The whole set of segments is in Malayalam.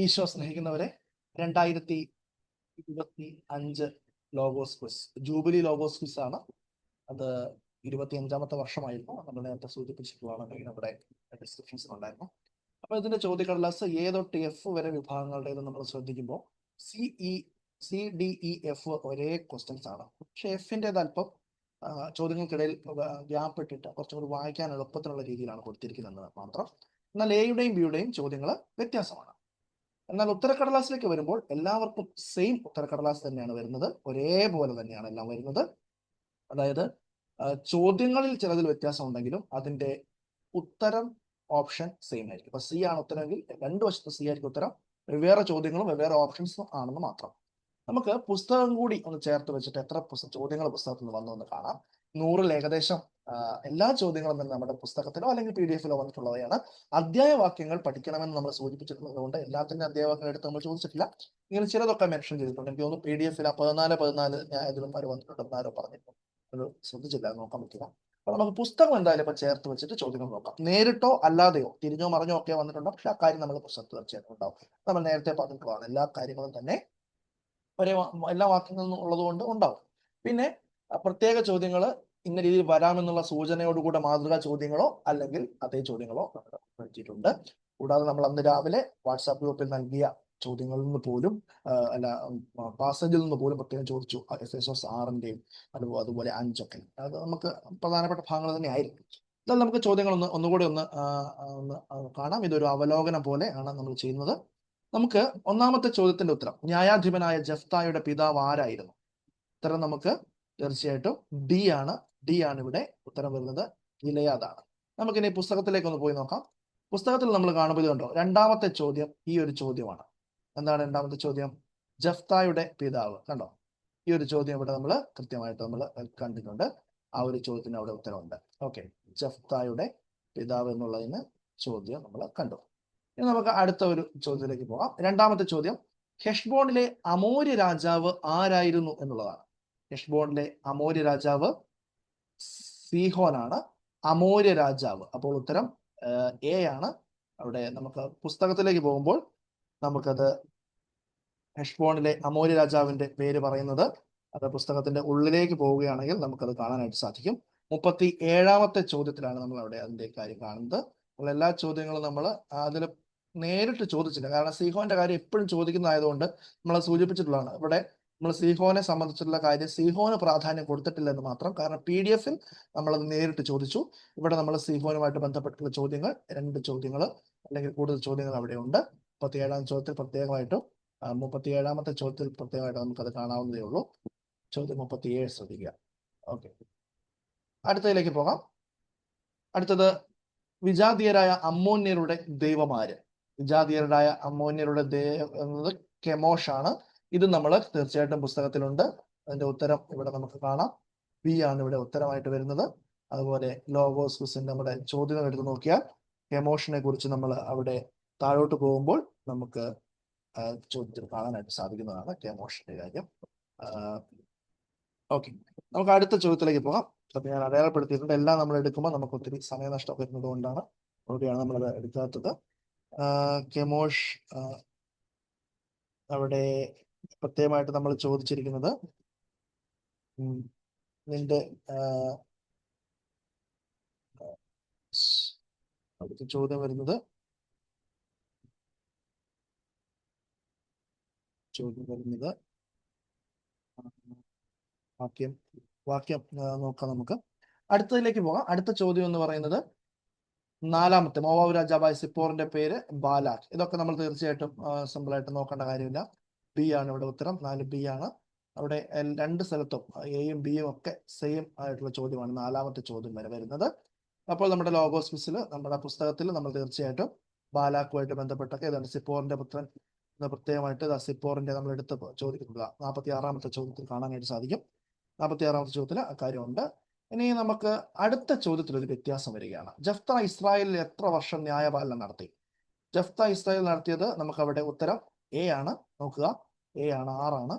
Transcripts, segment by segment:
ഈശോ സ്നേഹിക്കുന്നവരെ രണ്ടായിരത്തി ഇരുപത്തി അഞ്ച് logos quiz jubilee logos quiz ആണ്. അത് ഇരുപത്തി അഞ്ചാമത്തെ വർഷമായിരുന്നു. നമ്മൾ നേരത്തെ സൂചിപ്പിച്ചിട്ടുള്ളതാണ് നമ്മുടെ ഡിസ്ക്രിപ്ഷൻസിൽ ഉണ്ടായിരുന്നു. അപ്പൊ ഇതിന്റെ ചോദ്യക്കടലാസ് എ തൊട്ട് എഫ് വരെ വിഭാഗങ്ങളുടേത് നമ്മൾ ശ്രദ്ധിക്കുമ്പോൾ CE C D E F ഒരേ ക്വസ്റ്റ്യൻസ് ആണ്. പക്ഷെ എഫിന്റെത് അല്പം ചോദ്യങ്ങൾക്കിടയിൽ ഗ്യാപ്പ് ഇട്ടിട്ട് കുറച്ചും കൂടി വായിക്കാൻ എളുപ്പത്തിലുള്ള രീതിയിലാണ് കൊടുത്തിരിക്കുന്നത് മാത്രം. എന്നാൽ എയുടെയും ബിയുടെയും ചോദ്യങ്ങൾ വ്യത്യാസമാണ്. എന്നാൽ ഉത്തരക്കടലാസിലേക്ക് വരുമ്പോൾ എല്ലാവർക്കും സെയിം ഉത്തരക്കടലാസ് തന്നെയാണ് വരുന്നത്. ഒരേപോലെ തന്നെയാണ് എല്ലാം വരുന്നത്. അതായത് ചോദ്യങ്ങളിൽ ചിലതിൽ വ്യത്യാസം ഉണ്ടെങ്കിലും അതിന്റെ ഉത്തരം ഓപ്ഷൻ സെയിം ആയിരിക്കും. ഇപ്പൊ സി ആണ് ഉത്തരമെങ്കിൽ രണ്ടു വശത്ത് സി ആയിരിക്കും ഉത്തരം. വെവ്വേറെ ചോദ്യങ്ങളും വെവ്വേറെ ഓപ്ഷൻസും ആണെന്ന് മാത്രം. നമുക്ക് പുസ്തകം കൂടി ഒന്ന് ചേർത്ത് വെച്ചിട്ട് എത്ര ചോദ്യങ്ങൾ പുസ്തകത്തിൽ നിന്ന് വന്നു എന്ന് കാണാം. നൂറിൽ ഏകദേശം എല്ലാ ചോദ്യങ്ങളും നമ്മുടെ പുസ്തകത്തിലോ അല്ലെങ്കിൽ പി ഡി എഫിലോ വന്നിട്ടുള്ളവയാണ്. അധ്യായവാക്യങ്ങൾ പഠിക്കണമെന്ന് നമ്മൾ സൂചിപ്പിച്ചിട്ടുള്ളത് കൊണ്ട് എല്ലാത്തിന്റെ അധ്യായവാക്യങ്ങൾ എടുത്ത് നമ്മൾ ചോദിച്ചിട്ടില്ല. ഇങ്ങനെ ചിലതൊക്കെ മെൻഷൻ ചെയ്തിട്ടുണ്ട്. എനിക്ക് തോന്നുന്നു പി ഡി എഫിൽ പതിനാല് പതിനാല് ന്യായാധിപന്മാർ വന്നിട്ടുണ്ടെന്ന് ആരോ പറഞ്ഞിട്ടുണ്ട് അത് ശ്രദ്ധിച്ചില്ല നോക്കാൻ പറ്റില്ല. അപ്പൊ നമുക്ക് പുസ്തകം എന്തായാലും ഇപ്പൊ ചേർത്ത് വെച്ചിട്ട് ചോദ്യങ്ങൾ നോക്കാം. നേരിട്ടോ അല്ലാതെയോ? തിരിഞ്ഞോ മറിഞ്ഞോ ഒക്കെ വന്നിട്ടുണ്ടോ? പക്ഷെ ആ കാര്യം നമ്മൾ പുസ്തകത്തിൽ തീർച്ചയായിട്ടും ഉണ്ടാവും. നമ്മൾ നേരത്തെ പറഞ്ഞിട്ടുള്ളതാണ്. എല്ലാ കാര്യങ്ങളും തന്നെ ഒരേ എല്ലാ വാക്യങ്ങളും ഉള്ളതുകൊണ്ട് ഉണ്ടാവും. പിന്നെ പ്രത്യേക ചോദ്യങ്ങൾ ഇന്ന രീതിയിൽ വരാമെന്നുള്ള സൂചനയോടുകൂടെ മാതൃകാ ചോദ്യങ്ങളോ അല്ലെങ്കിൽ അതേ ചോദ്യങ്ങളോ പഠിച്ചിട്ടുണ്ട് കൂടാതെ നമ്മൾ അന്ന് രാവിലെ വാട്സാപ്പ് ഗ്രൂപ്പിൽ നൽകിയ ചോദ്യങ്ങളിൽ നിന്ന് പോലും അല്ല പാസഞ്ചിൽ നിന്ന് പോലും പ്രത്യേകം ചോദിച്ചു. എസ് എസ് എസ് ആറിന്റെയും അതുപോലെ അതുപോലെ അഞ്ചൊക്കെ. അത് നമുക്ക് പ്രധാനപ്പെട്ട ഭാഗങ്ങൾ ആയിരിക്കും. എന്നാൽ നമുക്ക് ചോദ്യങ്ങൾ ഒന്ന് ഒന്നുകൂടി ഒന്ന് കാണാം. ഇതൊരു അവലോകനം പോലെ ആണ് നമ്മൾ ചെയ്യുന്നത്. നമുക്ക് ഒന്നാമത്തെ ചോദ്യത്തിന്റെ ഉത്തരം. ന്യായാധിപനായ ജഫ്തായുടെ പിതാവ് ആരായിരുന്നു? ഉത്തരം നമുക്ക് തീർച്ചയായിട്ടും ഡി ആണ്. ഡി ആണ് ഇവിടെ ഉത്തരം വരുന്നത്. ഗിലയാദാണ് നമുക്കിനി പുസ്തകത്തിലേക്ക് ഒന്ന് പോയി നോക്കാം. പുസ്തകത്തിൽ നമ്മൾ കാണുമ്പോൾ കണ്ടോ? രണ്ടാമത്തെ ചോദ്യം ഈ ഒരു ചോദ്യമാണ്. എന്താണ് രണ്ടാമത്തെ ചോദ്യം? ജഫ്തായുടെ പിതാവ്. കണ്ടോ? ഈ ഒരു ചോദ്യം ഇവിടെ നമ്മൾ കൃത്യമായിട്ട് നമ്മൾ കണ്ടിട്ടുണ്ട്. ആ ഒരു ചോദ്യത്തിന് അവിടെ ഉത്തരവുണ്ട്. ഓക്കെ. ജഫ്തായുടെ പിതാവ് എന്നുള്ളതിന് ചോദ്യം നമ്മൾ കണ്ടു. ഇനി നമുക്ക് അടുത്ത ഒരു ചോദ്യത്തിലേക്ക് പോകാം. രണ്ടാമത്തെ ചോദ്യം ഹെഷ്ബോണിലെ അമോര്യ രാജാവ് ആരായിരുന്നു എന്നുള്ളതാണ്. ഹെഷ്ബോണിലെ അമോര്യ രാജാവ് സീഹോനാണ് അമോര്യ രാജാവ്. അപ്പോൾ ഉത്തരം എ ആണ്. അവിടെ നമുക്ക് പുസ്തകത്തിലേക്ക് പോകുമ്പോൾ നമുക്കത് ഹെഷ്ബോണിലെ അമോര്യ രാജാവിന്റെ പേര് പറയുന്നത് അത് പുസ്തകത്തിന്റെ ഉള്ളിലേക്ക് പോവുകയാണെങ്കിൽ നമുക്കത് കാണാനായിട്ട് സാധിക്കും. മുപ്പത്തി ഏഴാമത്തെ ചോദ്യത്തിലാണ് നമ്മൾ അവിടെ അതിന്റെ കാര്യം കാണുന്നത്. അപ്പോൾ എല്ലാ ചോദ്യങ്ങളും നമ്മൾ അതിൽ നേരിട്ട് ചോദിച്ചില്ല. കാരണം സിഹോന്റെ കാര്യം എപ്പോഴും ചോദിക്കുന്നതായതുകൊണ്ട് നമ്മൾ സൂചിപ്പിച്ചിട്ടുള്ളതാണ്. ഇവിടെ നമ്മൾ സീഹോനെ സംബന്ധിച്ചിട്ടുള്ള കാര്യം സീഹോന് പ്രാധാന്യം കൊടുത്തിട്ടില്ല എന്ന് മാത്രം. കാരണം പി ഡി എഫിൽ നമ്മളത് നേരിട്ട് ചോദിച്ചു. ഇവിടെ നമ്മൾ സിഹോനുമായിട്ട് ബന്ധപ്പെട്ടുള്ള ചോദ്യങ്ങൾ രണ്ട് ചോദ്യങ്ങൾ അല്ലെങ്കിൽ കൂടുതൽ ചോദ്യങ്ങൾ അവിടെ ഉണ്ട്. മുപ്പത്തി ഏഴാം ചോദ്യത്തിൽ പ്രത്യേകമായിട്ടും മുപ്പത്തി ഏഴാമത്തെ ചോദ്യത്തിൽ പ്രത്യേകമായിട്ട് നമുക്കത് കാണാവുന്നതേ ഉള്ളൂ. ചോദ്യം മുപ്പത്തി ഏഴ് ശ്രദ്ധിക്കുക. ഓക്കെ. അടുത്തതിലേക്ക് പോകാം. അടുത്തത് വിജാതീയരായ അമ്മോന്യരുടെ ദൈവമാര്. വിജാതീയരായ അമ്മോന്യരുടെ ദൈവം എന്നത് കെമോഷാണ്. ഇത് നമ്മൾ തീർച്ചയായിട്ടും പുസ്തകത്തിലുണ്ട്. അതിന്റെ ഉത്തരം ഇവിടെ നമുക്ക് കാണാം. ബി ആണ് ഇവിടെ ഉത്തരമായിട്ട് വരുന്നത്. അതുപോലെ ലോഗോസ് ക്വസ്റ്റിൻ നമ്മുടെ ചോദ്യം എടുത്ത് നോക്കിയാൽ എമോഷനെ കുറിച്ച് നമ്മൾ അവിടെ താഴോട്ട് പോകുമ്പോൾ നമുക്ക് ചോദ്യത്തിൽ കാണാനായിട്ട് സാധിക്കുന്നതാണ് കെമോഷന്റെ കാര്യം. ഓക്കെ നമുക്ക് അടുത്ത ചോദ്യത്തിലേക്ക് പോകാം. അപ്പൊ ഞാൻ അടയാളപ്പെടുത്തിയിട്ടുണ്ട്. എല്ലാം നമ്മൾ എടുക്കുമ്പോൾ നമുക്ക് ഒത്തിരി സമയനഷ്ടം വരുന്നത് കൊണ്ടാണ് അവിടെയാണ് നമ്മളത് എടുക്കാത്തത്. കെമോഷ് അവിടെ പ്രത്യേകമായിട്ട് നമ്മൾ ചോദിച്ചിരിക്കുന്നത് നിന്റെ അടുത്ത ചോദ്യം വരുന്നത് ചോദ്യം വരുന്നത് വാക്യം വാക്യം നോക്കാം നമുക്ക്. അടുത്തതിലേക്ക് പോകാം. അടുത്ത ചോദ്യം എന്ന് പറയുന്നത് നാലാമത്തെ മോവാവ് രാജാവായ സിപ്പോറിന്റെ പേര് ബാലാഖ്. ഇതൊക്കെ നമ്മൾ തീർച്ചയായിട്ടും സിമ്പിളായിട്ട് നോക്കേണ്ട കാര്യമില്ല. ബി ആണ് ഇവിടെ ഉത്തരം നാല് ബി ആണ്. അവിടെ രണ്ട് സ്ഥലത്തും എയും ബിയും ഒക്കെ സെയിം ആയിട്ടുള്ള ചോദ്യമാണ് നാലാമത്തെ ചോദ്യം വരെ വരുന്നത്. അപ്പോൾ നമ്മുടെ ലോഗോസ് മിസ്സിൽ നമ്മുടെ പുസ്തകത്തിൽ നമ്മൾ തീർച്ചയായിട്ടും ബാലാക്കുമായിട്ട് ബന്ധപ്പെട്ടൊക്കെ ഏതാണ് സിപ്പോറിന്റെ പുത്രൻ എന്ന് പ്രത്യേകമായിട്ട് സിപ്പോറിന്റെ നമ്മൾ എടുത്ത് ചോദിക്കുന്നത്. നാൽപ്പത്തി ആറാമത്തെ ചോദ്യത്തിൽ കാണാനായിട്ട് സാധിക്കും. നാൽപ്പത്തി ആറാമത്തെ ചോദ്യത്തിൽ അക്കാര്യമുണ്ട് ഇനി നമുക്ക് അടുത്ത ചോദ്യത്തിൽ ഒരു വ്യത്യാസം വരികയാണ്. ജഫ്ത ഇസ്രായേലിൽ എത്ര വർഷം ന്യായപാലനം നടത്തി? ജഫ്ത ഇസ്രായേൽ നടത്തിയത് നമുക്ക് അവിടെ ഉത്തരം എ ആണ്. നോക്കുക. എ ആണ് ആറാണ്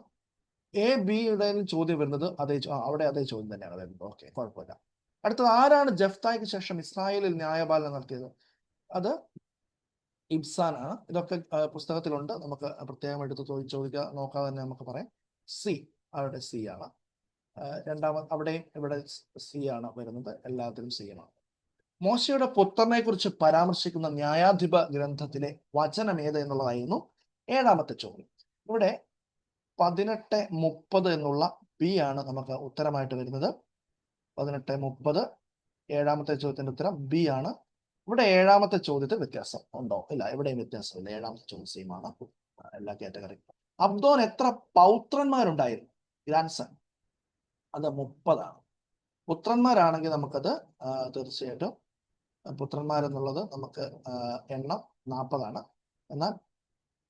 എ ബി ബിയുടെ ചോദ്യം വരുന്നത് അതേ അവിടെ അതേ ചോദ്യം തന്നെയാണ് വരുന്നത്. ഓക്കെ കുഴപ്പമില്ല. അടുത്തത് ആരാണ് ജഫ്തായ്ക്ക് ശേഷം ഇസ്രായേലിൽ ന്യായപാലനം നടത്തിയത്? അത് ഇബ്സാൻ ആണ്. ഇതൊക്കെ പുസ്തകത്തിലുണ്ട്. നമുക്ക് പ്രത്യേകം എടുത്ത് ചോദി- ചോദിക്കുക നോക്കാതെ തന്നെ നമുക്ക് പറയാം. സി അവിടെ സി ആണ്. രണ്ടാമത് അവിടെ ഇവിടെ സി ആണ് വരുന്നത്. എല്ലാത്തിലും സി ആണ്. മോശയുടെ പുത്രനെ കുറിച്ച് പരാമർശിക്കുന്ന ന്യായാധിപ ഗ്രന്ഥത്തിലെ വചനം ഏത് എന്നുള്ളതായിരുന്നു? ഏഴാമത്തെ ചോദ്യം. ഇവിടെ പതിനെട്ട് മുപ്പത് എന്നുള്ള ബി ആണ് നമുക്ക് ഉത്തരമായിട്ട് വരുന്നത്. പതിനെട്ട് മുപ്പത് ഏഴാമത്തെ ചോദ്യത്തിന്റെ ഉത്തരം ബി ആണ്. ഇവിടെ ഏഴാമത്തെ ചോദ്യത്തിൽ വ്യത്യാസം ഉണ്ടോ? ഇല്ല എവിടെയും വ്യത്യാസമില്ല. ഏഴാമത്തെ ചോദ്യം സെയിം ആണ്. എല്ലാ കാറ്റഗറി അബ്ദോൻ എത്ര പൗത്രന്മാരുണ്ടായിരുന്നു? ഗ്രാൻസൺ. അത് മുപ്പതാണ്. പുത്രന്മാരാണെങ്കിൽ നമുക്കത് തീർച്ചയായിട്ടും പുത്രന്മാരെന്നുള്ളത് നമുക്ക് എണ്ണം നാൽപ്പതാണ് എന്നാൽ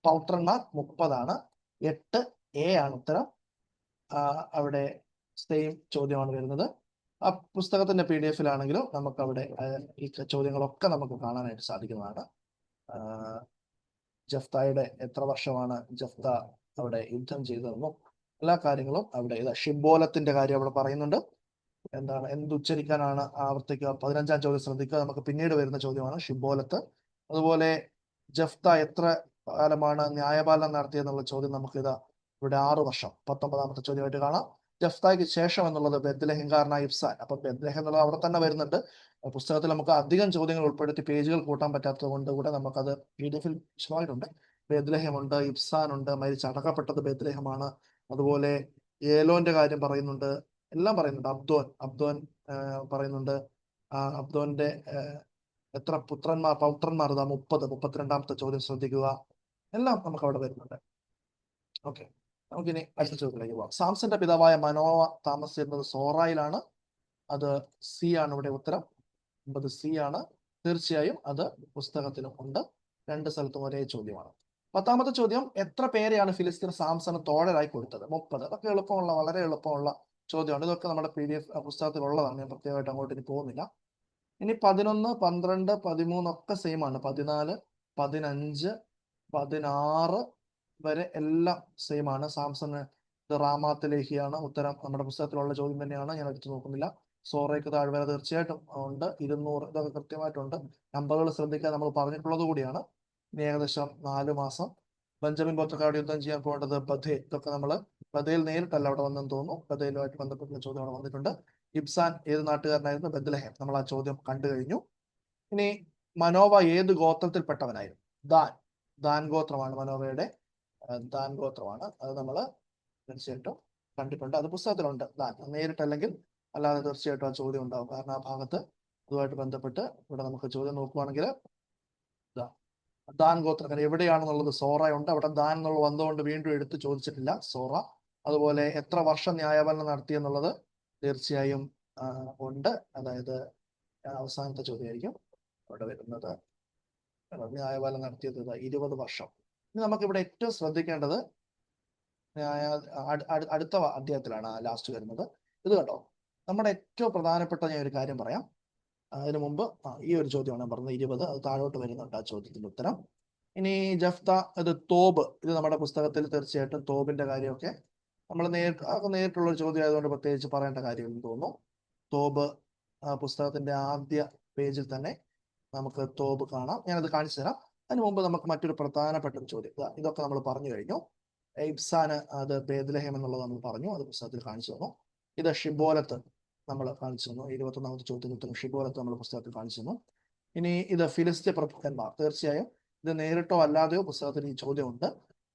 പൗത്രന്മാർ മുപ്പതാണ്. എട്ട് എ ആണ് ഉത്തരം. അവിടെ സെയിം ചോദ്യമാണ് വരുന്നത്. ആ പുസ്തകത്തിന്റെ പി ഡി എഫിലാണെങ്കിലും നമുക്ക് അവിടെ ഈ ചോദ്യങ്ങളൊക്കെ നമുക്ക് കാണാനായിട്ട് സാധിക്കുന്നതാണ്. ജഫ്തയുടെ എത്ര വർഷമാണ് ജഫ്ത അവിടെ യുദ്ധം ചെയ്തതെന്നും എല്ലാ കാര്യങ്ങളും അവിടെ ഇതാ ഷിബോലത്തിന്റെ കാര്യം അവിടെ പറയുന്നുണ്ട്. എന്താണ് എന്ത് ഉച്ചരിക്കാനാണ് ആവർത്തിക്കുക? പതിനഞ്ചാം ചോദ്യം ശ്രദ്ധിക്കുക. നമുക്ക് പിന്നീട് വരുന്ന ചോദ്യമാണ് ഷിബോലത്ത്. അതുപോലെ ജഫ്ത എത്ര കാലമാണ് ന്യായപാലനം നടത്തിയെന്നുള്ള ചോദ്യം നമുക്ക് ഇതാ ഇവിടെ ആറ് വർഷം. പത്തൊമ്പതാമത്തെ ചോദ്യമായിട്ട് കാണാം. ജഫ്തായ്ക്ക് ശേഷം എന്നുള്ളത് ബെദ്ലഹെങ്കാരനായ ഇബ്സാൻ അപ്പൊ ബെദ്ലഹം എന്നുള്ളത് അവിടെ തന്നെ വരുന്നുണ്ട്. പുസ്തകത്തിൽ നമുക്ക് അധികം ചോദ്യങ്ങൾ ഉൾപ്പെടുത്തി പേജുകൾ കൂട്ടാൻ പറ്റാത്തത് കൊണ്ട് കൂടെ നമുക്കത് പി ഡി എഫിൽ വിശദമായിട്ടുണ്ട്. ബെദ്ലഹം ഉണ്ട് ഇബ്സാൻ ഉണ്ട് മരിച്ചടക്കപ്പെട്ടത് ബെദ്ലഹമാണ്. അതുപോലെ ഏലോന്റെ കാര്യം പറയുന്നുണ്ട്. എല്ലാം പറയുന്നുണ്ട്. അബ്ദോൻ അബ്ദോൻ പറയുന്നുണ്ട്. അബ്ദോന്റെ എത്ര പുത്രന്മാർ പൗത്രന്മാർ ഇതാ മുപ്പത് മുപ്പത്തിരണ്ടാമത്തെ ചോദ്യം ശ്രദ്ധിക്കുക. എല്ലാം നമുക്ക് അവിടെ വരുന്നുണ്ട്. ഓക്കെ. നമുക്കിനി അടുത്ത ചോദ്യത്തിലേക്ക് പോവാം സാംസന്റെ പിതാവായ മനോവ താമസിച്ചിരുന്നത് സോറായിലാണ്. അത് സി ആണ് ഇവിടെ ഉത്തരം. ഒമ്പത് സി ആണ്. തീർച്ചയായും അത് പുസ്തകത്തിലും ഉണ്ട്. രണ്ട് സ്ഥലത്തും ഒരേ ചോദ്യമാണ്. പത്താമത്തെ ചോദ്യം എത്ര പേരെയാണ് ഫിലിസ്തീൻ സാംസണ് തോഴരായി കൊടുത്തത്? മുപ്പത്. അതൊക്കെ എളുപ്പമുള്ള വളരെ എളുപ്പമുള്ള ചോദ്യമാണ്. ഇതൊക്കെ നമ്മുടെ പി ഡി എഫ് പുസ്തകത്തിൽ ഉള്ളതാണ് ഞാൻ പ്രത്യേകമായിട്ട് അങ്ങോട്ട് ഇനി പോകുന്നില്ല. ഇനി പതിനൊന്ന് പന്ത്രണ്ട് പതിമൂന്ന് ഒക്കെ സെയിം ആണ്. പതിനാല് പതിനഞ്ച് പതിനാറ് വരെ എല്ലാം സെയിം ആണ്. സാംസങ് ഇത് റാമാത്ത് ലേഹിയാണ് ഉത്തരം നമ്മുടെ പുസ്തകത്തിലുള്ള ചോദ്യം തന്നെയാണ്. ഞാൻ എടുത്തു നോക്കുന്നില്ല. സോറയ്ക്ക് താഴ്വര തീർച്ചയായിട്ടും ഉണ്ട്. ഇരുന്നൂറ് ഇതൊക്കെ കൃത്യമായിട്ടുണ്ട്. നമ്പറുകൾ ശ്രദ്ധിക്കാൻ നമ്മൾ പറഞ്ഞിട്ടുള്ളത് കൂടിയാണ്. ഏകദേശം നാല് മാസം. ബെഞ്ചമിൻ ബോത്തക്കാട് യുദ്ധം ചെയ്യാൻ പോകേണ്ടത് ബധേ. ഇതൊക്കെ നമ്മൾ ബധയിൽ നേരിട്ടല്ല അവിടെ വന്നെന്ന് തോന്നുന്നു. ബധയിലുമായിട്ട് ബന്ധപ്പെട്ട ചോദ്യം അവിടെ വന്നിട്ടുണ്ട്. ഇബ്സാൻ ഏത് നാട്ടുകാരനായിരുന്നു? ബദ്ലഹേം നമ്മൾ ആ ചോദ്യം കണ്ടു കഴിഞ്ഞു. ഇനി മനോവ ഏത് ഗോത്രത്തിൽപ്പെട്ടവനായിരുന്നു? ദാൻ. ദാൻ ഗോത്രമാണ് മനോവയുടെ ദാൻ ഗോത്രമാണ്. അത് നമ്മൾ തീർച്ചയായിട്ടും കണ്ടിട്ടുണ്ട്. അത് പുസ്തകത്തിലുണ്ട്. ദാൻ നേരിട്ടല്ലെങ്കിൽ അല്ലാതെ തീർച്ചയായിട്ടും ആ ചോദ്യം ഉണ്ടാവും. കാരണം ആ ഭാഗത്ത് അതുമായിട്ട് ബന്ധപ്പെട്ട് ഇവിടെ നമുക്ക് ചോദ്യം നോക്കുവാണെങ്കിൽ ദാൻ ഗോത്രക്കാർ എവിടെയാണെന്നുള്ളത് സോറ ഉണ്ട്. അവിടെ ദാൻ എന്നുള്ള വന്നുകൊണ്ട് വീണ്ടും എടുത്ത് ചോദിച്ചിട്ടില്ല സോറ. അതുപോലെ എത്ര വർഷം ന്യായപാലനം നടത്തി എന്നുള്ളത് തീർച്ചയായും ഉണ്ട്. അതായത് അവസാനത്തെ ചോദ്യമായിരിക്കും അവിടെ വരുന്നത്. ന്യായപാലനം നടത്തിയത് ഇരുപത് വർഷം. ഇനി നമുക്ക് ഇവിടെ ഏറ്റവും ശ്രദ്ധിക്കേണ്ടത് അടുത്ത അധ്യായത്തിലാണ് ലാസ്റ്റ് വരുന്നത്. ഇത് കണ്ടോ? നമ്മുടെ ഏറ്റവും പ്രധാനപ്പെട്ട ഞാൻ ഒരു കാര്യം പറയാം. അതിനു മുമ്പ് ഈ ഒരു ചോദ്യമാണ് ഞാൻ പറഞ്ഞത്. ഇരുപത് അത് താഴോട്ട് വരുന്നുണ്ട് ആ ചോദ്യത്തിന്റെ ഉത്തരം. ഇനി ജഫ്ത ഇത് തോബ് ഇത് നമ്മുടെ പുസ്തകത്തിൽ തീർച്ചയായിട്ടും തോബിന്റെ കാര്യമൊക്കെ നമ്മൾ നേരിട്ട് നേരിട്ടുള്ള ഒരു ചോദ്യം ആയതുകൊണ്ട് പ്രത്യേകിച്ച് പറയേണ്ട കാര്യമെന്ന് തോന്നുന്നു. തോബ് പുസ്തകത്തിന്റെ ആദ്യ പേജിൽ തന്നെ നമുക്ക് തോബ് കാണാം. ഞാനത് കാണിച്ചു തരാം. അതിന് മുമ്പ് നമുക്ക് മറ്റൊരു പ്രധാനപ്പെട്ട ഒരു ചോദ്യം. ഇതാ, ഇതൊക്കെ നമ്മൾ പറഞ്ഞു കഴിഞ്ഞു. ഇബ്സാന് അത് ബേദ്ലഹേം എന്നുള്ളത് നമ്മൾ പറഞ്ഞു. അത് പുസ്തകത്തിൽ കാണിച്ചു തന്നു. ഇത് ഷിബോലത്ത് നമ്മൾ കാണിച്ചു തന്നു. ഇരുപത്തൊന്നാമത്തെ ചോദ്യത്തിന് ഉത്തരം ഷിബോലത്ത് നമ്മൾ പുസ്തകത്തിൽ കാണിച്ചു തന്നു. ഇനി ഇത് ഫിലിസ്തീൻ പ്രഭുക്കന്മാർ. തീർച്ചയായും ഇത് നേരിട്ടോ അല്ലാതെയോ പുസ്തകത്തിൽ ഈ ചോദ്യമുണ്ട്.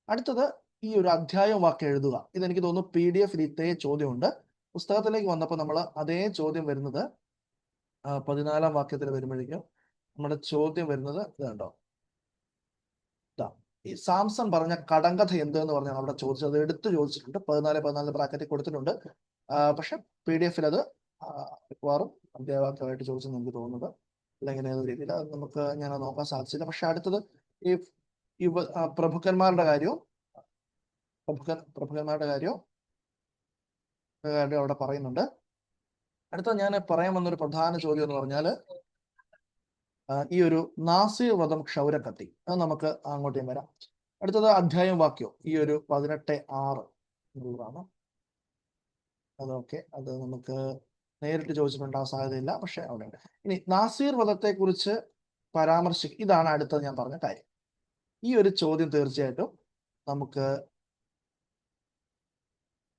അടുത്തത് ഈ ഒരു അധ്യായം വാക്ക് എഴുതുക. ഇത് എനിക്ക് തോന്നുന്നു പി ഡി എഫിൽ ഇത്തേ ചോദ്യമുണ്ട്. പുസ്തകത്തിലേക്ക് വന്നപ്പോൾ നമ്മൾ അതേ ചോദ്യം വരുന്നത് പതിനാലാം വാക്യത്തിൽ വരുമ്പോഴേക്കും നമ്മുടെ ചോദ്യം വരുന്നത് ഇത് കണ്ടോ ഇതാ ഈ സാംസൺ പറഞ്ഞ കടങ്കഥ എന്ത് എന്ന് പറഞ്ഞാണ് അവിടെ ചോദിച്ചത്. എടുത്ത് ചോദിച്ചിട്ടുണ്ട്. പതിനാല് പതിനാല് ബ്രാക്കറ്റിൽ കൊടുത്തിട്ടുണ്ട്. പക്ഷെ പി ഡി എഫിൽ അത് മിക്കവാറും അധ്യാപകമായിട്ട് ചോദിച്ചെന്ന് എനിക്ക് തോന്നുന്നത്. അല്ലെങ്കിൽ ഏതൊരു രീതിയിൽ. അത് നമുക്ക് ഞാൻ നോക്കാൻ സാധിച്ചില്ല. പക്ഷെ അടുത്തത് ഈ യുവ പ്രഭുക്കന്മാരുടെ കാര്യവും പ്രഭുക്കൻ പ്രഭുക്കന്മാരുടെ കാര്യവും കാര്യം അവിടെ പറയുന്നുണ്ട്. അടുത്ത ഞാൻ പറയാൻ വന്നൊരു പ്രധാന ചോദ്യം എന്ന് പറഞ്ഞാൽ ആ, ഈ ഒരു നാസിർ വധം ക്ഷൗരക്കത്തി അത് നമുക്ക് അങ്ങോട്ടേയും വരാം. അടുത്തത് അധ്യായം വാക്യം. ഈ ഒരു പതിനെട്ട് ആറ് എന്നുള്ളതാണ് അതൊക്കെ അത് നമുക്ക് നേരിട്ട് ചോദിച്ചിട്ടുണ്ടാകാൻ സാധ്യതയില്ല പക്ഷെ അവിടെ ഉണ്ട്. ഇനി നാസീർ വധത്തെ കുറിച്ച് പരാമർശിക്കും ഇതാണ് അടുത്തത് ഞാൻ പറഞ്ഞ കാര്യം. ഈ ഒരു ചോദ്യം തീർച്ചയായിട്ടും നമുക്ക്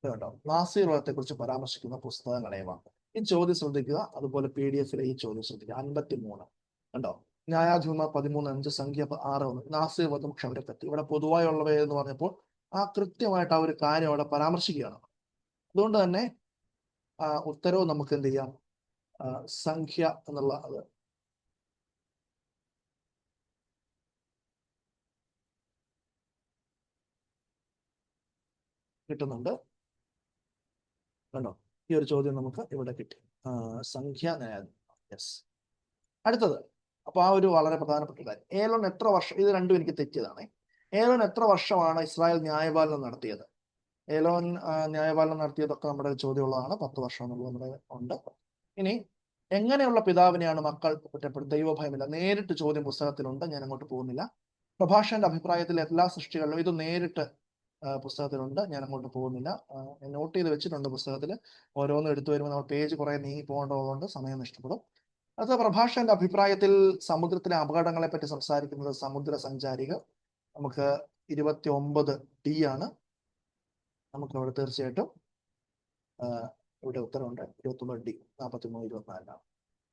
കേട്ടോ നാസീർ വധത്തെ കുറിച്ച് പരാമർശിക്കുന്ന പുസ്തകങ്ങളേവാണ് ഈ ചോദ്യം ശ്രദ്ധിക്കുക. അതുപോലെ പി ഡി എഫിലെ ഈ ചോദ്യം ശ്രദ്ധിക്കുക. അൻപത്തി മൂന്ന് കണ്ടോ? ന്യായാധിപന്മാർ പതിമൂന്ന് അഞ്ച് സംഖ്യ ആറ് ഒന്ന് നാസീർ വധം ക്ഷവരക്കത്തി ഇവിടെ പൊതുവായുള്ളവ എന്ന് പറഞ്ഞപ്പോൾ ആ കൃത്യമായിട്ട് ആ ഒരു കാര്യം അവിടെ പരാമർശിക്കുകയാണ്. അതുകൊണ്ട് തന്നെ ആ ഉത്തരവ് നമുക്ക് എന്ത് ചെയ്യാം? സംഖ്യ എന്നുള്ള അത്. കിട്ടുന്നുണ്ട്. കണ്ടോ? ഈ ഒരു ചോദ്യം നമുക്ക് ഇവിടെ കിട്ടി. സംഖ്യ സംഖ്യ യെസ് അടുത്തത്. അപ്പൊ ആ ഒരു വളരെ പ്രധാനപ്പെട്ട കാര്യം. ഏലോൺ എത്ര വർഷം ഇത് രണ്ടും എനിക്ക് തെറ്റിയതാണ്. ഏലോൺ എത്ര വർഷമാണ് ഇസ്രായേൽ ന്യായപാലനം നടത്തിയത്? ഏലോൻ ആ, ന്യായപാലനം നടത്തിയതൊക്കെ നമ്മുടെ ചോദ്യമുള്ളതാണ്. പത്ത് വർഷം എന്നുള്ളത് നമ്മുടെ ഉണ്ട്. ഇനി എങ്ങനെയുള്ള പിതാവിനെയാണ് മക്കൾ കുറ്റപ്പെടുന്നത് ദൈവഭയമില്ല? നേരിട്ട് ചോദ്യം പുസ്തകത്തിലുണ്ട്. ഞാൻ അങ്ങോട്ട് പോകുന്നില്ല. പ്രഭാഷന്റെ അഭിപ്രായത്തിൽ എല്ലാ സൃഷ്ടികളിലും ഇത് നേരിട്ട് പുസ്തകത്തിലുണ്ട്. ഞാൻ അങ്ങോട്ട് പോകുന്നില്ല. നോട്ട് ചെയ്ത് വെച്ചിട്ടുണ്ട് പുസ്തകത്തിൽ ഓരോന്നും എടുത്തു വരുമ്പോൾ നമ്മൾ പേജ് കുറെ നീങ്ങി പോകേണ്ടതുകൊണ്ട് സമയം നഷ്ടപ്പെടും. അടുത്ത പ്രഭാഷകന്റെ അഭിപ്രായത്തിൽ സമുദ്രത്തിലെ അപകടങ്ങളെ പറ്റി സംസാരിക്കുന്നത് സമുദ്ര സഞ്ചാരികൾ. നമുക്ക് ഇരുപത്തി ഒമ്പത് ഡി ആണ്. നമുക്ക് അവിടെ തീർച്ചയായിട്ടും ഇവിടെ ഉത്തരവുണ്ട്. ഇരുപത്തി ഒമ്പത് ഡി നാൽപ്പത്തി മൂന്ന് ഇരുപത്തിനാലിനാണ്.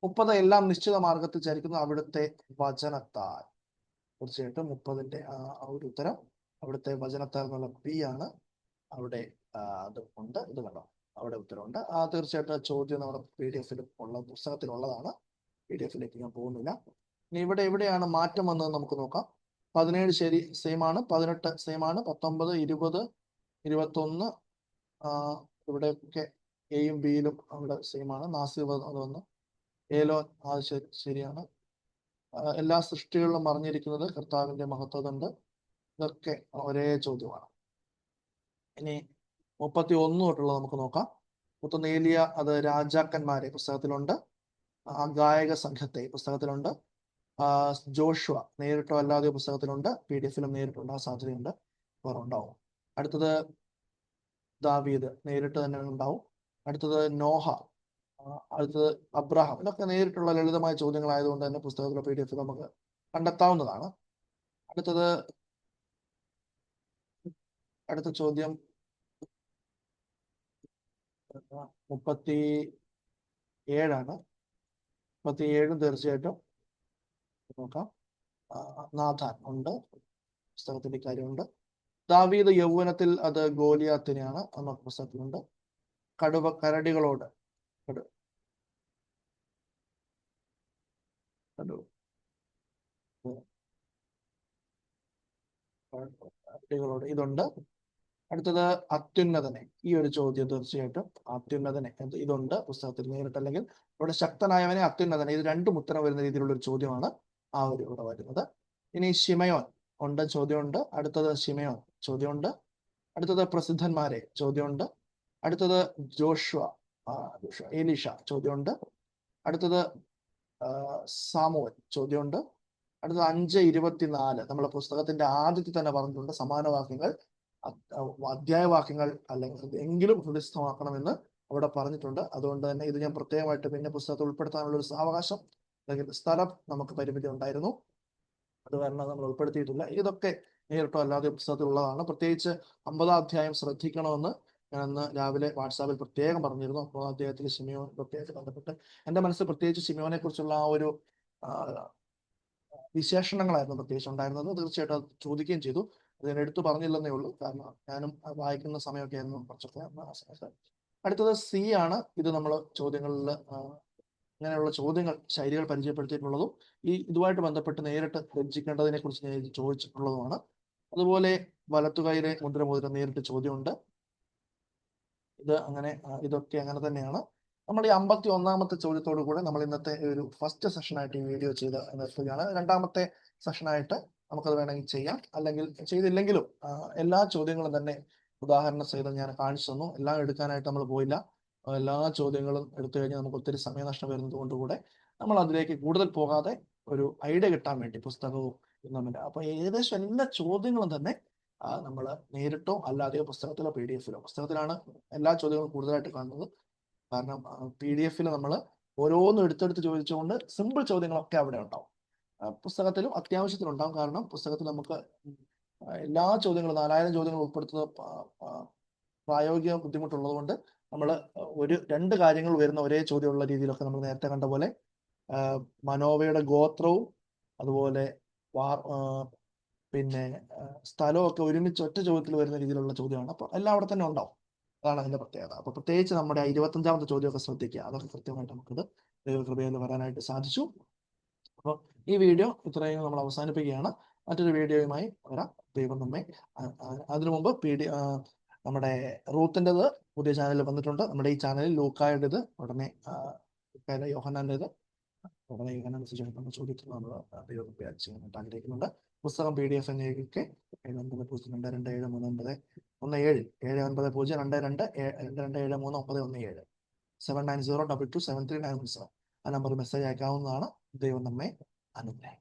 മുപ്പത് എല്ലാം നിശ്ചിത മാർഗത്തിൽ ചരിക്കുന്നു അവിടുത്തെ വചനത്താൽ. തീർച്ചയായിട്ടും മുപ്പതിന്റെ ആ ഒരു ഉത്തരം അവിടുത്തെ വചനത്താൽ എന്നുള്ള പി ആണ്. അവിടെ അത് ഉണ്ട്. ഇത് കണ്ടോ? അവിടെ ഉത്തരവുണ്ട്. ആ തീർച്ചയായിട്ടും ചോദ്യം നമ്മുടെ പി ഡി എഫിൽ ഉള്ള പുസ്തകത്തിലുള്ളതാണ്. എഫിലേക്ക് ഞാൻ പോകുന്നില്ല. ഇനി ഇവിടെ എവിടെയാണ് മാറ്റം വന്നത് നമുക്ക് നോക്കാം. പതിനേഴ് ശരി സെയിം ആണ്. പതിനെട്ട് സെയിം ആണ്. പത്തൊമ്പത് ഇരുപത് ഇരുപത്തൊന്ന് ഇവിടെയൊക്കെ എയും ബിയിലും അവിടെ സെയിം ആണ്. നാസിർ വ- അത് വന്നു. ഏലോ അത് ശരിയാണ്. എല്ലാ സൃഷ്ടികളിലും അറിഞ്ഞിരിക്കുന്നത് കർത്താവിന്റെ മഹത്വമുണ്ട് ഇതൊക്കെ ഒരേ ചോദ്യമാണ്. ഇനി മുപ്പത്തി ഒന്ന് തൊട്ടുള്ളത് നമുക്ക് നോക്കാം. ഏലിയ അത് രാജാക്കന്മാരെ പുസ്തകത്തിലുണ്ട്. ഗായക സംഘത്തെ പുസ്തകത്തിലുണ്ട്. ജോഷുവ നേരിട്ടോ അല്ലാതെയോ പുസ്തകത്തിലുണ്ട്. പി ഡി എഫിലും നേരിട്ടുണ്ടാകാൻ സാധ്യതയുണ്ട്. വേറെ ഉണ്ടാവും അടുത്തത് ദാവീദ് നേരിട്ട് തന്നെ ഉണ്ടാവും. അടുത്തത് നോഹ അടുത്തത് അബ്രഹാം ഇതൊക്കെ നേരിട്ടുള്ള ലളിതമായ ചോദ്യങ്ങളായതുകൊണ്ട് തന്നെ പുസ്തകത്തിലെ പി ഡി എഫ് നമുക്ക് കണ്ടെത്താവുന്നതാണ്. അടുത്തത് അടുത്ത ചോദ്യം മുപ്പത്തി ഏഴാണ്. മുപ്പത്തി ഏഴും തീർച്ചയായിട്ടും നോക്കാം. നാഥാൻ ഉണ്ട്. പുസ്തകത്തിന്റെ കാര്യമുണ്ട്. ദാവീദ് യൗവനത്തിൽ അത് ഗോലിയാത്തിനെയാണ് നമുക്ക് പുസ്തകത്തിലുണ്ട്. കടുവ കരടികളോട് കടു കടു കരടികളോട് ഇതുണ്ട്. അടുത്തത് അത്യുന്നതനെ. ഈ ഒരു ചോദ്യം തീർച്ചയായിട്ടും അത്യുന്നതനെ. ഇത് ഇതുണ്ട് പുസ്തകത്തിൽ നേരിട്ട് അല്ലെങ്കിൽ ഇവിടെ ശക്തനായവനെ അത്യുന്നതനെ. ഇത് രണ്ടും ഉത്തരം വരുന്ന രീതിയിലുള്ള ഒരു ചോദ്യമാണ് ആ ഒരു ഇവിടെ വരുന്നത്. ഇനി ഷിമയോൻ ഉണ്ട് ചോദ്യമുണ്ട്. അടുത്തത് ഷിമയോൻ ചോദ്യമുണ്ട്. അടുത്തത് പ്രസിദ്ധന്മാരെ. ചോദ്യമുണ്ട്. അടുത്തത് ജോഷുവ. ജോഷുവ. എലീഷ. ചോദ്യമുണ്ട്. അടുത്തത് സാമുവൻ ചോദ്യമുണ്ട്. അടുത്തത് അഞ്ച് ഇരുപത്തിനാല്. നമ്മളെ പുസ്തകത്തിന്റെ ആദ്യത്തിൽ തന്നെ പറഞ്ഞിട്ടുണ്ട് സമാന വാക്യങ്ങൾ അ- അധ്യായവാക്യങ്ങൾ അല്ലെങ്കിൽ എങ്കിലും ഹൃദയസ്ഥമാക്കണമെന്ന് അവിടെ പറഞ്ഞിട്ടുണ്ട്. അതുകൊണ്ട് തന്നെ ഇത് ഞാൻ പ്രത്യേകമായിട്ട് പിന്നെ പുസ്തകത്തിൽ ഉൾപ്പെടുത്താനുള്ള ഒരു സാവകാശം അല്ലെങ്കിൽ സ്ഥലം നമുക്ക് പരിമിതി ഉണ്ടായിരുന്നു. അത് കാരണം നമ്മൾ ഉൾപ്പെടുത്തിയിട്ടില്ല. ഇതൊക്കെ നേരിട്ടോ അല്ലാതെ പുസ്തകത്തിൽ ഉള്ളതാണ് പ്രത്യേകിച്ച് അമ്പതാം അധ്യായം ശ്രദ്ധിക്കണമെന്ന് ഞാൻ അന്ന് രാവിലെ വാട്സാപ്പിൽ പ്രത്യേകം പറഞ്ഞിരുന്നു. അപ്പോൾ അധ്യായത്തിൽ സിമിയോ പ്രത്യേകിച്ച് ബന്ധപ്പെട്ട് എന്റെ മനസ്സിൽ പ്രത്യേകിച്ച് സിമിയോനെ കുറിച്ചുള്ള ആ ഒരു വിശേഷണങ്ങളായിരുന്നു പ്രത്യേകിച്ച് ഉണ്ടായിരുന്നത്. തീർച്ചയായിട്ടും അത് ചോദിക്കുകയും ചെയ്തു. അത് ഞാൻ എടുത്തു പറഞ്ഞില്ലെന്നേ ഉള്ളൂ. കാരണം ഞാനും വായിക്കുന്ന സമയമൊക്കെ ആയിരുന്നു കുറച്ചൊക്കെ അടുത്തത് സി ആണ്. ഇത് നമ്മൾ ചോദ്യങ്ങളിൽ ഇങ്ങനെയുള്ള ചോദ്യങ്ങൾ ശൈലികൾ പരിചയപ്പെടുത്തിയിട്ടുള്ളതും ഈ ഇതുമായിട്ട് ബന്ധപ്പെട്ട് നേരിട്ട് രചിക്കേണ്ടതിനെ കുറിച്ച് ഞാൻ ചോദിച്ചിട്ടുള്ളതുമാണ്. അതുപോലെ വലത്തുകൈയിലെ മുദ്ര നേരിട്ട് ചോദ്യമുണ്ട്. ഇത് അങ്ങനെ ഇതൊക്കെ അങ്ങനെ തന്നെയാണ്. നമ്മൾ ഈ അമ്പത്തി ഒന്നാമത്തെ ചോദ്യത്തോടു കൂടെ നമ്മൾ ഇന്നത്തെ ഒരു ഫസ്റ്റ് സെഷനായിട്ട് ഈ വീഡിയോ ചെയ്ത് നിർത്തുകയാണ്. രണ്ടാമത്തെ സെഷനായിട്ട് നമുക്കത് വേണമെങ്കിൽ ചെയ്യാം. അല്ലെങ്കിൽ ചെയ്തില്ലെങ്കിലും എല്ലാ ചോദ്യങ്ങളും തന്നെ ഉദാഹരണ സഹിതം ഞാൻ കാണിച്ചു തന്നു. എല്ലാം എടുക്കാനായിട്ട് നമ്മൾ പോയില്ല. എല്ലാ ചോദ്യങ്ങളും എടുത്തു കഴിഞ്ഞാൽ നമുക്ക് ഒത്തിരി സമയനഷ്ടം വരുന്നത് കൊണ്ടുകൂടെ നമ്മൾ അതിലേക്ക് കൂടുതൽ പോകാതെ ഒരു ഐഡിയ കിട്ടാൻ വേണ്ടി പുസ്തകവും നമ്മൾ അപ്പൊ ഏകദേശം എല്ലാ ചോദ്യങ്ങളും തന്നെ നമ്മൾ നേരിട്ടോ അല്ലാതെയോ പുസ്തകത്തിലോ പി ഡി എഫിലോ. പുസ്തകത്തിലാണ് എല്ലാ ചോദ്യങ്ങളും കൂടുതലായിട്ട് കാണുന്നത്. കാരണം പി ഡി എഫിൽ നമ്മൾ ഓരോന്നും എടുത്തെടുത്ത് ചോദിച്ചുകൊണ്ട് സിമ്പിൾ ചോദ്യങ്ങളൊക്കെ അവിടെ ഉണ്ടാവും. പുസ്തകത്തിലും അത്യാവശ്യത്തിലുണ്ടാകും കാരണം പുസ്തകത്തിൽ നമുക്ക് എല്ലാ ചോദ്യങ്ങളും നാലായിരം ചോദ്യങ്ങൾ ഉൾപ്പെടുത്തുന്ന പ്രായോഗിക ബുദ്ധിമുട്ടുള്ളത് കൊണ്ട് നമ്മൾ ഒരു രണ്ട് കാര്യങ്ങൾ വരുന്ന ഒരേ ചോദ്യമുള്ള രീതിയിലൊക്കെ നമ്മൾ നേരത്തെ കണ്ട പോലെ മനോവയുടെ ഗോത്രവും അതുപോലെ വാർ പിന്നെ സ്ഥലമൊക്കെ ഒരുമിച്ച് ഒറ്റ ചോദ്യത്തിൽ വരുന്ന രീതിയിലുള്ള ചോദ്യമാണ്. അപ്പൊ എല്ലാം അവിടെ തന്നെ ഉണ്ടാവും. അതാണ് അതിന്റെ പ്രത്യേകത. അപ്പൊ പ്രത്യേകിച്ച് നമ്മുടെ ഇരുപത്തഞ്ചാമത്തെ ചോദ്യമൊക്കെ ശ്രദ്ധിക്കുക. അതൊക്കെ കൃത്യമായിട്ട് നമുക്കിത് ദൈവകൃപയിൽ വരാനായിട്ട് സാധിച്ചു. അപ്പോൾ ഈ വീഡിയോ ഇത്രയും നമ്മൾ അവസാനിപ്പിക്കുകയാണ്. മറ്റൊരു വീഡിയോയുമായി വരാം. ദൈവം നമ്മെ അതിനു മുമ്പ് പി ഡി നമ്മുടെ റൂത്തിന്റെത് പുതിയ ചാനലിൽ വന്നിട്ടുണ്ട്. നമ്മുടെ ഈ ചാനലിൽ ലൂക്കായുടേത് ഉടനെ ലൂക്കായുടെ യോഹന്നാന്റെത് ഉടനെ യോഹനാൻ ചോദ്യത്തിൽ നമ്മൾ ദൈവം ചെയ്യാനായിട്ട് ആഗ്രഹിക്കുന്നുണ്ട്. പുസ്തകം പി ഡി എഫ് എന്നൊക്കെ ഏഴ് ഒൻപത് പൂജ്യം രണ്ട് രണ്ട് ഏഴ് മൂന്ന് ഒൻപത് ഒന്ന് ഏഴ് ഏഴ് ഒൻപത് പൂജ്യം രണ്ട് രണ്ട് രണ്ട് രണ്ട് ഏഴ് മൂന്ന് ഒമ്പത് ഒന്ന് ഏഴ് seven nine zero double two seven three nine seven ആ നമ്പർ മെസ്സേജ് അയക്കാവുന്നതാണ്. ദൈവം നമ്മെ 안 오래.